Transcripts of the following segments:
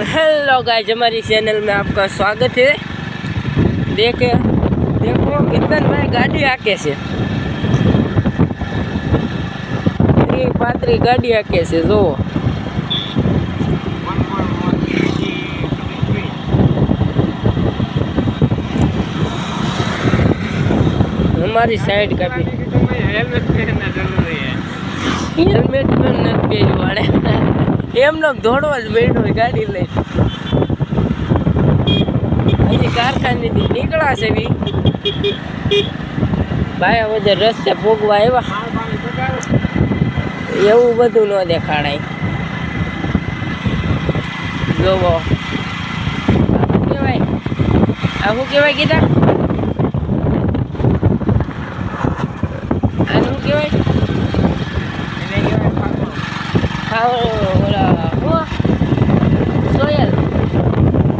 Hello guys हमारी channel में आपका स्वागत है। देखे देखो कितन भाई गाड़ी आके से। पात्री गाड़ी आके से जो। हमारी साइड का भी। हेलमेट पहनना ज़रूरी है। हेलमेट पहनना पेज वाले। એમનો દોડવા જ બેઠો ગાડી લઈ હજી કારખાનેથી નીકળ્યા છે બી ભાઈ હવે રસ્તે ભોગવા આવ્યા. એવું બધું ન દેખાડાય જોવો. કહેવાય? આ શું કહેવાય કીધા આ શું કહેવાય? ખાવ ઓલા હું સોયલ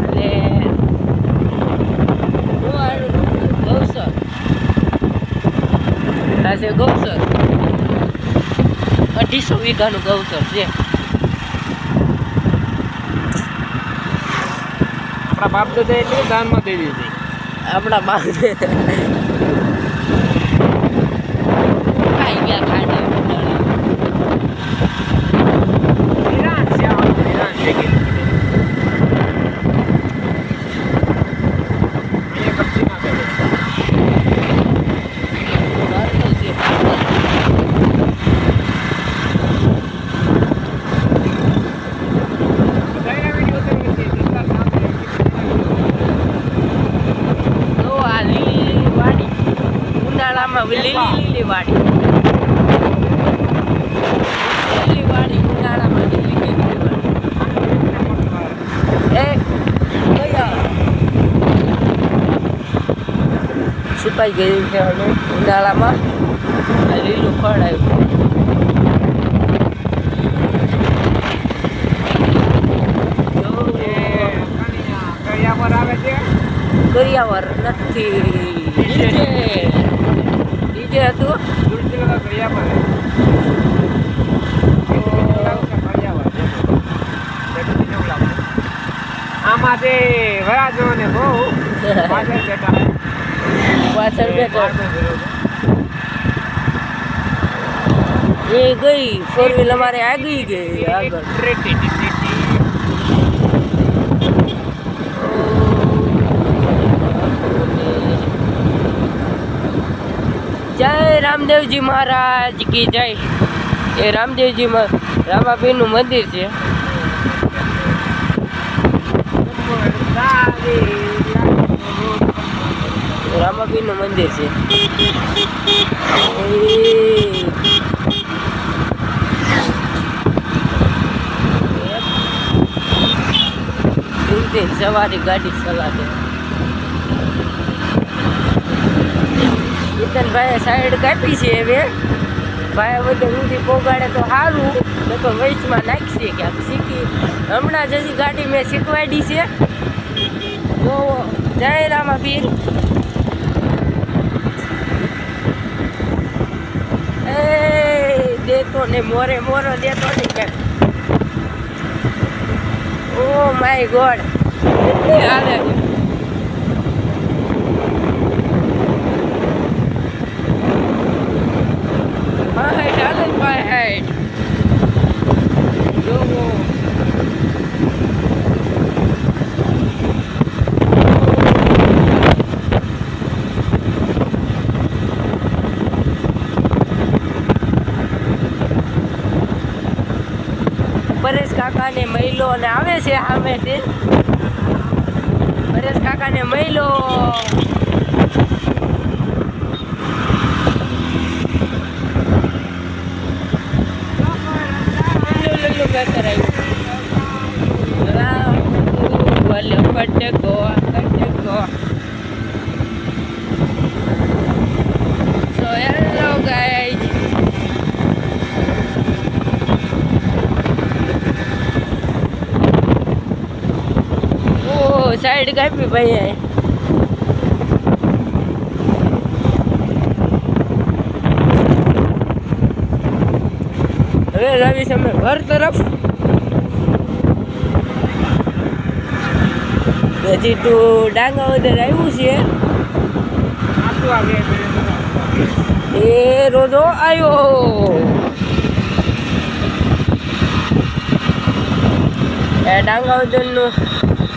અને હું આનું ગૌસર આ છે ગૌસર અઢીસો વીઘાનું ગૌચર છે. આપણા બાપ દાદા એટલે દાનમાં દઈ દીધી આપણા બાપ આઈ ગયા ખાડા નિરાશ છે આ વખતે નિરાશ છે કે અહીંયા કપચી ના કરે બધાયના વીડિયો ઉતારીએ છીએ જેટલા કામ છે તો આ લીલી લીલી વાડી ઉનાળામાં લીલી લીલી વાડી. લીલી વાડી ઉનાળામાં લીલી લીલી વાડી. એ છુપાઈ ગયું છે હવે ઉનાળામાં. લીલું ફળ આવ્યું. કરિયાવર નથી. પર આમાંથી વરાજો ને બહુ પાછળ બેઠા પાછળ બેઠો એ ગઈ ફોર વ્હીલ અમારે આગળ ગઈ. આગળ? જય રામદેવજી મહારાજ કી જય એ રામદેવજી રામાબીનું મંદિર છે રામાબીનું મંદિર છે સવારી ગાડી ચલાવે ભાઈ સાઈડ કાપી છે હવે. ભાઈ બધે ઊંધી પોગાડે તો સારું ને તો વૈચમાં નાખશે ક્યાંક શીખી. હમણાં જ હજી ગાડી મેં શીખવાડી છે. તો જય રામા પીર એ, દેતો ને મોરે, મોરો દેતો ને ક્યાંક. Oh my god. કાકાને મહિલો અને આવે છે સામેથી પરેશ કાકાને મહિલો પટકો પટકો સાઈડ કાપી ભાઈ હવે રવિ અમે ઘર તરફ. હજી ડાંગા ડાંગાવદર આવ્યું છે. એ રોજો આવ્યો એ ડાંગાવદરનું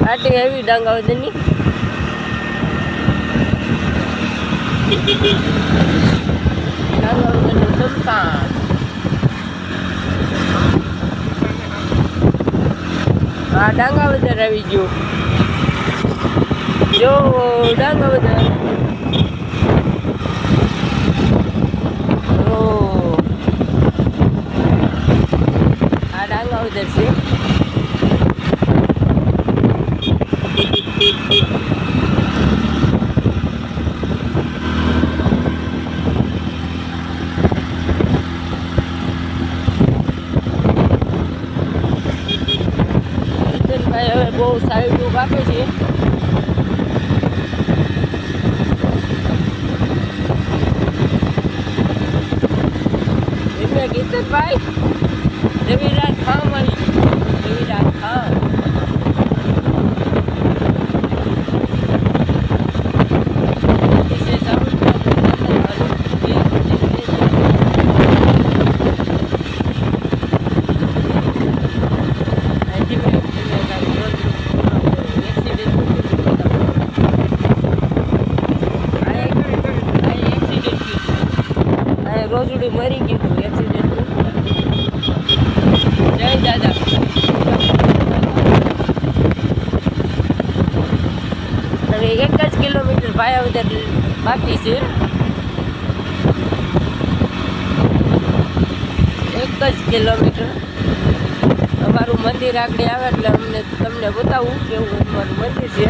આટી આવી ડાંગાવદરની ડાંગાવદરનું સંસ્થાન હા ડાંગાવદર આવી ગયું જો ડાંગાવદર ઓ આ ડાંગાવદર છે ભાઈ હવે સારી લુક આપે છે એટલે ગીતનભાઈ રવિરાજ મળી. રવિરાજ રોજડી મરી ગયું એક્સિડન્ટ જય દાદા. હવે એક જ કિલોમીટર ભાયાવદર બાકી છે. એક જ કિલોમીટર. અમારું મંદિર આગળ આવે એટલે અમને તમને બતાવું કેવું અમારું મંદિર છે.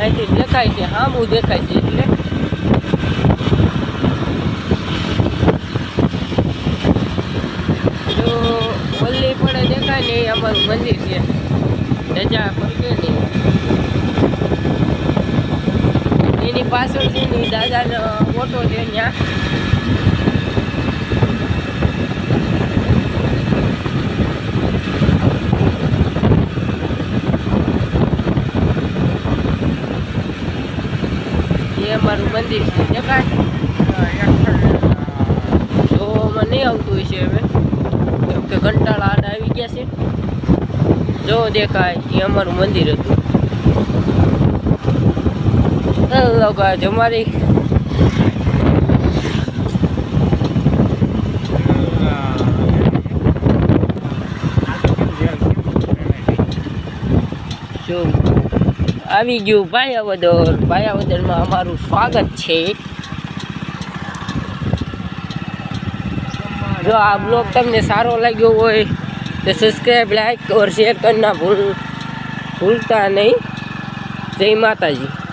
અહીંથી દેખાય છે સામું દેખાય છે એટલે જો ઓલી દેખાય ને એ અમારું મંદિર છે. ધજા ફરકે નહીં એની પાછળ છે ને દાદાનો ફોટો છે ત્યાં. અમારું મંદિર છે. જો નહીં આવતું છે હવે. કેમ કે કંટાળા આડા આવી ગયા છે. જો દેખાય એ અમારું મંદિર હતું. હેલો અમારી આવી ગયું ભાયાવદર. ભાયાવદરમાં અમારું સ્વાગત છે. જો આ બ્લોગ તમને સારો લાગ્યો હોય તો સબસ્ક્રાઈબ લાઈક ઓર શેર કરના ભૂલ ભૂલતા નહીં. જય માતાજી.